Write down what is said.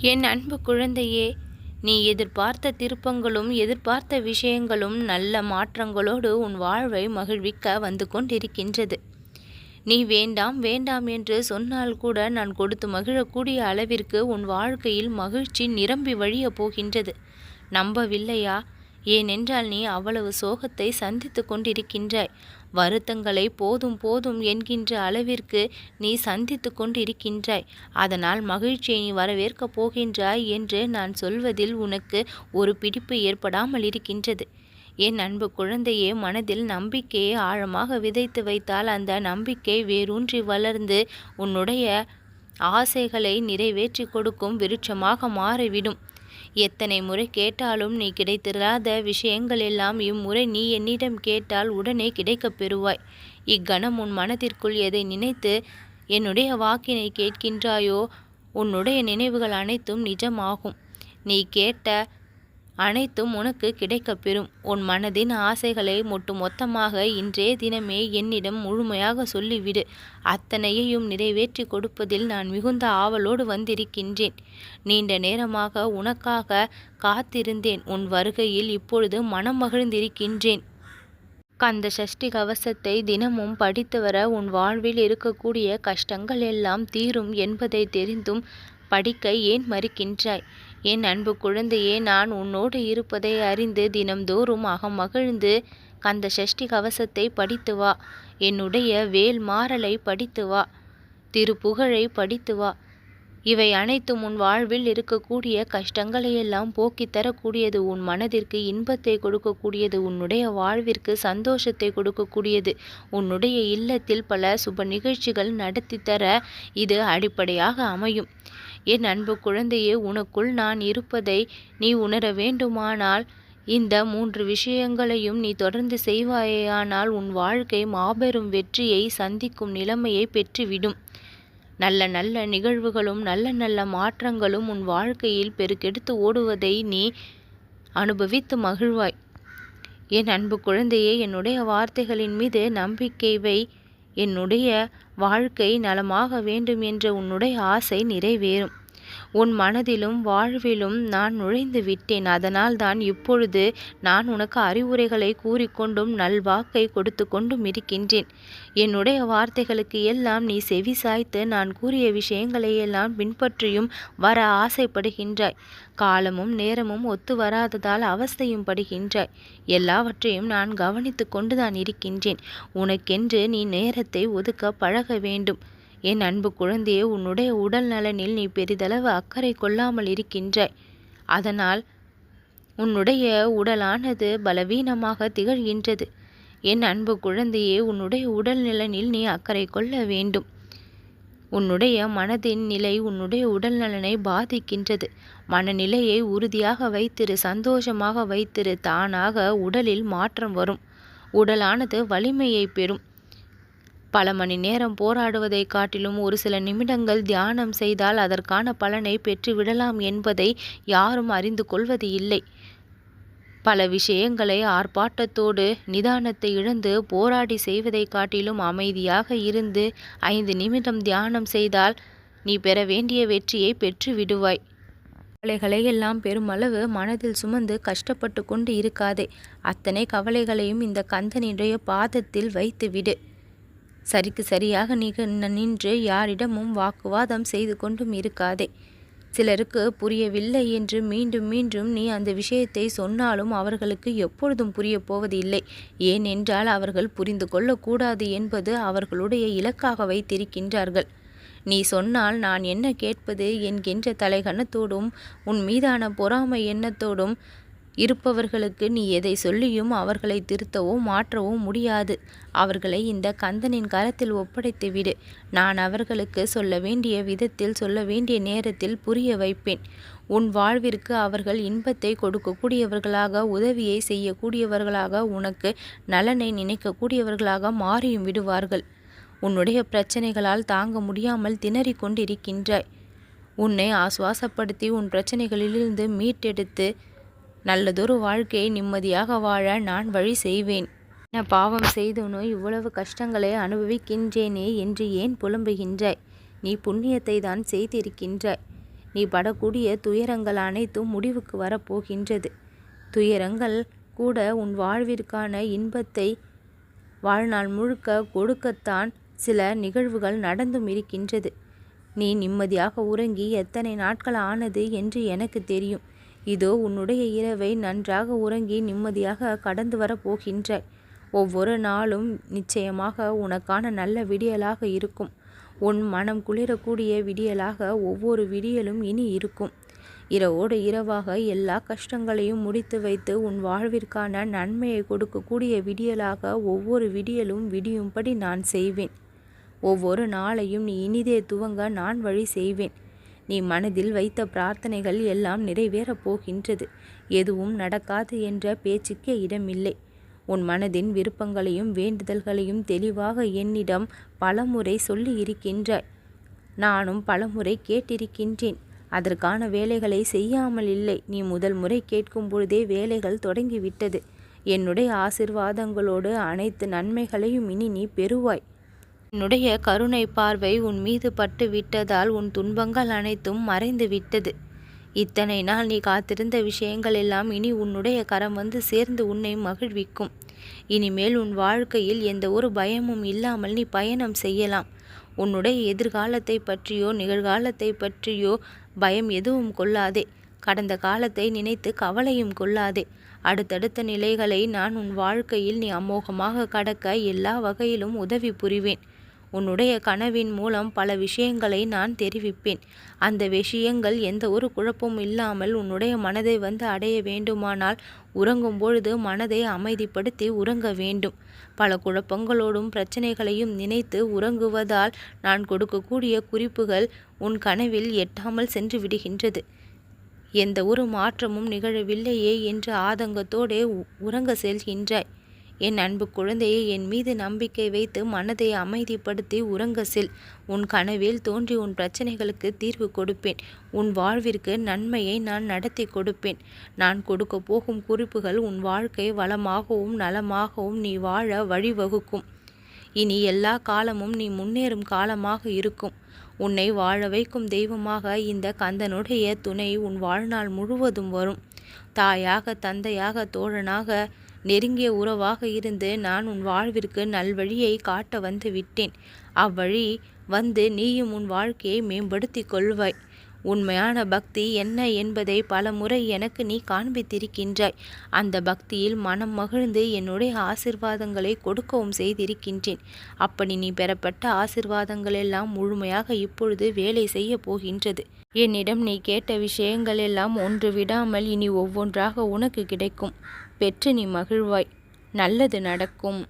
என் அன்பு குழந்தையே நீ எதிர்பார்த்த திருப்பங்களும் எதிர்பார்த்த விஷயங்களும் நல்ல மாற்றங்களோடு உன் வாழ்வை மகிழ்விக்க வந்து கொண்டிருக்கின்றது. நீ வேண்டாம் வேண்டாம் என்று சொன்னால் கூட நான் கொடுத்து மகிழக்கூடிய அளவிற்கு உன் வாழ்க்கையில் மகிழ்ச்சி நிரம்பி வழியப் போகின்றது. நம்பவில்லையா? ஏனென்றால் நீ அவ்வளவு சோகத்தை சந்தித்து கொண்டிருக்கின்றாய். வருத்தங்களை போதும் போதும் என்கின்ற அளவிற்கு நீ சந்தித்து கொண்டிருக்கின்றாய். அதனால் மகிழ்ச்சியை நீ வரவேற்கப் போகின்றாய் என்று நான் சொல்வதில் உனக்கு ஒரு பிடிப்பு ஏற்படாமல் இருக்கின்றது. என் அன்பு குழந்தையே மனதில் நம்பிக்கையை ஆழமாக விதைத்து வைத்தால் அந்த நம்பிக்கை வேரூன்றி வளர்ந்து உன்னுடைய ஆசைகளை நிறைவேற்றி கொடுக்கும் விருட்சமாக மாறிவிடும். எத்தனை முறை கேட்டாலும் நீ கிடைத்திராத விஷயங்கள் எல்லாம் இம்முறை நீ என்னிடம் கேட்டால் உடனே கிடைக்கப் பெறுவாய். இக்கணம் உன் மனதிற்குள் எதை நினைத்து என்னுடைய வாக்கினை கேட்கின்றாயோ உன்னுடைய நினைவுகள் அனைத்தும் நிஜமாகும். நீ கேட்ட அனைத்தும் உனக்கு கிடைக்கப்பெறும் உன் மனதின் ஆசைகளை ஒட்டு மொத்தமாக இன்றே தினமே என்னிடம் முழுமையாக சொல்லிவிடு. அத்தனையையும் நிறைவேற்றி கொடுப்பதில் நான் மிகுந்த ஆவலோடு வந்திருக்கின்றேன். நீண்ட நேரமாக உனக்காக காத்திருந்தேன். உன் வருகையில் இப்பொழுது மனம் மகிழ்ந்திருக்கின்றேன். கந்த சஷ்டி கவசத்தை தினமும் படித்து வர உன் வாழ்வில் இருக்கக்கூடிய கஷ்டங்கள் எல்லாம் தீரும் என்பதை தெரிந்தும் படிக்க ஏன் மறுக்கின்றாய்? என் அன்பு குழந்தையே நான் உன்னோடு இருப்பதை அறிந்து தினம்தோறும் அகம் மகிழ்ந்து கந்த சஷ்டி கவசத்தை படித்து வா. என்னுடைய வேல் மாறலை படித்து வா. திருப்புகழை படித்து வா. இவை அனைத்தும் உன் வாழ்வில் இருக்கக்கூடிய கஷ்டங்களையெல்லாம் போக்கித் தரக்கூடியது. உன் மனதிற்கு இன்பத்தை கொடுக்கக்கூடியது. உன்னுடைய வாழ்விற்கு சந்தோஷத்தை கொடுக்கக்கூடியது. உன்னுடைய இல்லத்தில் பல சுப நிகழ்ச்சிகள் நடத்தி தர இது அடிப்படையாக அமையும். என் அன்பு குழந்தையே உனக்குள் நான் இருப்பதை நீ உணர வேண்டுமானால் இந்த மூன்று விஷயங்களையும் நீ தொடர்ந்து செய்வாயேயானால் உன் வாழ்க்கை மாபெரும் வெற்றியை சந்திக்கும் நிலைமையை பெற்றுவிடும். நல்ல நல்ல நிகழ்வுகளும் நல்ல நல்ல மாற்றங்களும் உன் வாழ்க்கையில் பெருக்கெடுத்து ஓடுவதை நீ அனுபவித்து மகிழ்வாய். என் அன்பு குழந்தையே என்னுடைய வார்த்தைகளின் மீது நம்பிக்கை வை. என்னுடைய வாழ்க்கை நலமாக வேண்டும் என்ற உன்னுடைய ஆசை நிறைவேறும். உன் மனதிலும் வாழ்விலும் நான் நுழைந்து விட்டேன். அதனால் தான் இப்பொழுது நான் உனக்கு அறிவுரைகளை கூறிக்கொண்டும் நல்வாக்கை கொடுத்து கொண்டும் இருக்கின்றேன். என்னுடைய வார்த்தைகளுக்கு எல்லாம் நீ செவி சாய்த்து நான் கூறிய விஷயங்களை எல்லாம் பின்பற்றியும் வர ஆசைப்படுகின்றாய். காலமும் நேரமும் ஒத்து வராததால் அவஸ்தையும் படுகின்றாய். எல்லாவற்றையும் நான் கவனித்து கொண்டுதான் இருக்கின்றேன். உனக்கென்று நீ நேரத்தை ஒதுக்க பழக வேண்டும். என் அன்பு குழந்தையே உன்னுடைய உடல் நலனில் நீ பெரிதளவு அக்கறை கொள்ளாமல் இருக்கின்றாய். அதனால் உன்னுடைய உடலானது பலவீனமாக திகழ்கின்றது. என் அன்பு குழந்தையே உன்னுடைய உடல் நலனில் நீ அக்கறை கொள்ள வேண்டும். உன்னுடைய மனதின் நிலை உன்னுடைய உடல் நலனை பாதிக்கின்றது. மனநிலையை உறுதியாக வைத்திரு சந்தோஷமாக வைத்திரு தானாக உடலில் மாற்றம் வரும். உடலானது வலிமையை பெறும். பல மணி நேரம் போராடுவதை காட்டிலும் ஒரு சில நிமிடங்கள் தியானம் செய்தால் அதற்கான பலனை பெற்றுவிடலாம் என்பதை யாரும் அறிந்து கொள்வது இல்லை. பல விஷயங்களை ஆர்ப்பாட்டத்தோடு நிதானத்தை இழந்து போராடி செய்வதை காட்டிலும் அமைதியாக இருந்து ஐந்து நிமிடம் தியானம் செய்தால் நீ பெற வேண்டிய வெற்றியை பெற்று விடுவாய் கவலைகளை எல்லாம் பெருமளவு மனதில் சுமந்து கஷ்டப்பட்டு கொண்டு இருக்காதே. அத்தனை கவலைகளையும் இந்த கந்தனிடைய பாதத்தில் வைத்து விடு சரிக்கு சரியாக நின்று யாரிடமும் வாக்குவாதம் செய்து கொண்டும் இருக்காதே. சிலருக்கு புரியவில்லை என்று மீண்டும் மீண்டும் நீ அந்த விஷயத்தை சொன்னாலும் அவர்களுக்கு எப்பொழுதும் புரியப் போவது இல்லை ஏனென்றால் அவர்கள் புரிந்து கொள்ளக்கூடாது என்பது அவர்களுடைய இலக்காக வைத்திருக்கின்றார்கள். நீ சொன்னால் நான் என்ன கேட்பது என்கின்ற தலைகணத்தோடும் உன் மீதான பொறாமை எண்ணத்தோடும் இருப்பவர்களுக்கு நீ எதை சொல்லியும் அவர்களை திருத்தவோ மாற்றவோ முடியாது. அவர்களை இந்த கந்தனின் கரத்தில் ஒப்படைத்து விடு. நான் அவர்களுக்கு சொல்ல வேண்டிய விதத்தில் சொல்ல வேண்டிய நேரத்தில் புரிய வைப்பேன். உன் வாழ்விற்கு அவர்கள் இன்பத்தை கொடுக்கக்கூடியவர்களாக உதவியை செய்யக்கூடியவர்களாக உனக்கு நலனை நினைக்கக்கூடியவர்களாக மாறியும் விடுவார்கள். உன்னுடைய பிரச்சனைகளால் தாங்க முடியாமல் திணறிக் கொண்டிருக்கின்றாய். உன்னை ஆசுவாசப்படுத்தி உன் பிரச்சனைகளிலிருந்து மீட்டெடுத்து நல்லதொரு வாழ்க்கையை நிம்மதியாக வாழ நான் வழி செய்வேன். என்ன பாவம் செய்தனோ இவ்வளவு கஷ்டங்களை அனுபவிக்கின்றேனே என்று ஏன் புலம்புகின்றாய்? நீ புண்ணியத்தை தான் செய்திருக்கின்றாய். நீ படக்கூடிய துயரங்கள் அனைத்தும் முடிவுக்கு வரப்போகின்றது. துயரங்கள் கூட உன் வாழ்விற்கான இன்பத்தை வாழ்நாள் முழுக்க கொடுக்கத்தான் சில நிகழ்வுகள் நடந்தும் இருக்கின்றது. நீ நிம்மதியாக உறங்கி எத்தனை நாட்கள் ஆனது என்று எனக்கு தெரியும். இதோ உன்னுடைய இரவை நன்றாக உறங்கி நிம்மதியாக கடந்து வரப்போகின்ற போகின்றாய் ஒவ்வொரு நாளும் நிச்சயமாக உனக்கான நல்ல விடியலாக இருக்கும். உன் மனம் குளிரக்கூடிய விடியலாக ஒவ்வொரு விடியலும் இனி இருக்கும். இரவோடு இரவாக எல்லா கஷ்டங்களையும் முடித்து வைத்து உன் வாழ்விற்கான நன்மையை கொடுக்கக்கூடிய விடியலாக ஒவ்வொரு விடியலும் விடியும்படி நான் செய்வேன். ஒவ்வொரு நாளையும் நீ இனிதே துவங்க நான் வழி செய்வேன். நீ மனதில் வைத்த பிரார்த்தனைகள் எல்லாம் நிறைவேறப் போகின்றது. எதுவும் நடக்காது என்ற பேச்சுக்கே இடமில்லை. உன் மனதின் விருப்பங்களையும் வேண்டுதல்களையும் தெளிவாக என்னிடம் பலமுறை சொல்லி இருக்கின்றாய். நானும் பலமுறை கேட்டிருக்கின்றேன். அதற்கான வேலைகளை செய்யாமல் இல்லை. நீ முதல் முறை கேட்கும் பொழுதே வேலைகள் தொடங்கிவிட்டது. என்னுடைய ஆசிர்வாதங்களோடு அனைத்து நன்மைகளையும் இனி நீ பெறுவாய். என்னுடைய கருணை பார்வை உன் மீது பட்டு விட்டதால் உன் துன்பங்கள் அனைத்தும் மறைந்து விட்டது இத்தனை நாள் நீ காத்திருந்த விஷயங்கள் எல்லாம் இனி உன்னுடைய கரம் வந்து சேர்ந்து உன்னை மகிழ்விக்கும். இனிமேல் உன் வாழ்க்கையில் எந்த ஒரு பயமும் இல்லாமல் நீ பயணம் செய்யலாம். உன்னுடைய எதிர்காலத்தை பற்றியோ நிகழ்காலத்தை பற்றியோ பயம் எதுவும் கொள்ளாதே. கடந்த காலத்தை நினைத்து கவலையும் கொள்ளாதே. அடுத்தடுத்த நிலைகளை நான் உன் வாழ்க்கையில் நீ அமோகமாக கடக்க எல்லா வகையிலும் உதவி புரிவேன். உன்னுடைய கனவின் மூலம் பல விஷயங்களை நான் தெரிவிப்பேன். அந்த விஷயங்கள் எந்த ஒரு குழப்பமும் இல்லாமல் உன்னுடைய மனதை வந்து அடைய வேண்டுமானால் உறங்கும் பொழுது மனதை அமைதிப்படுத்தி உறங்க வேண்டும். பல குழப்பங்களோடும் பிரச்சனைகளையும் நினைத்து உறங்குவதால் நான் கொடுக்கக்கூடிய குறிப்புகள் உன் கனவில் எட்டாமல் சென்று விடுகின்றது. எந்த ஒரு மாற்றமும் நிகழவில்லையே என்று ஆதங்கத்தோடே உறங்க செல்கின்றாய். என் அன்பு குழந்தையை என் மீது நம்பிக்கை வைத்து மனதை அமைதிப்படுத்தி உறங்க செல். உன் கனவில் தோன்றி உன் பிரச்சனைகளுக்கு தீர்வு கொடுப்பேன். உன் வாழ்விற்கு நன்மையை நான் நடத்தி கொடுப்பேன். நான் கொடுக்க போகும் குறிப்புகள் உன் வாழ்க்கை வளமாகவும் நலமாகவும் நீ வாழ வழிவகுக்கும். இனி எல்லா காலமும் நீ முன்னேறும் காலமாக இருக்கும். உன்னை வாழ வைக்கும் தெய்வமாக இந்த கந்தனுடைய துணை உன் வாழ்நாள் முழுவதும் வரும். தாயாக தந்தையாக தோழனாக நெருங்கிய உறவாக இருந்து நான் உன் வாழ்விற்கு நல்வழியை காட்ட வந்து விட்டேன். அவ்வழி வந்து நீயும் உன் வாழ்க்கையை மேம்படுத்தி கொள்வாய். உண்மையான பக்தி என்ன என்பதை பல முறை எனக்கு நீ காண்பித்திருக்கின்றாய். அந்த பக்தியில் மனம் மகிழ்ந்து என்னுடைய ஆசிர்வாதங்களை கொடுக்கவும் செய்திருக்கின்றேன். அப்படி நீ பெறப்பட்ட ஆசிர்வாதங்கள் எல்லாம் முழுமையாக இப்பொழுது வேலை செய்ய போகின்றது. என்னிடம் நீ கேட்ட விஷயங்கள் எல்லாம் ஒன்று விடாமல் இனி ஒவ்வொன்றாக உனக்கு கிடைக்கும். பெற்று நீ மகிழ்வாய். நல்லது நடக்கும்.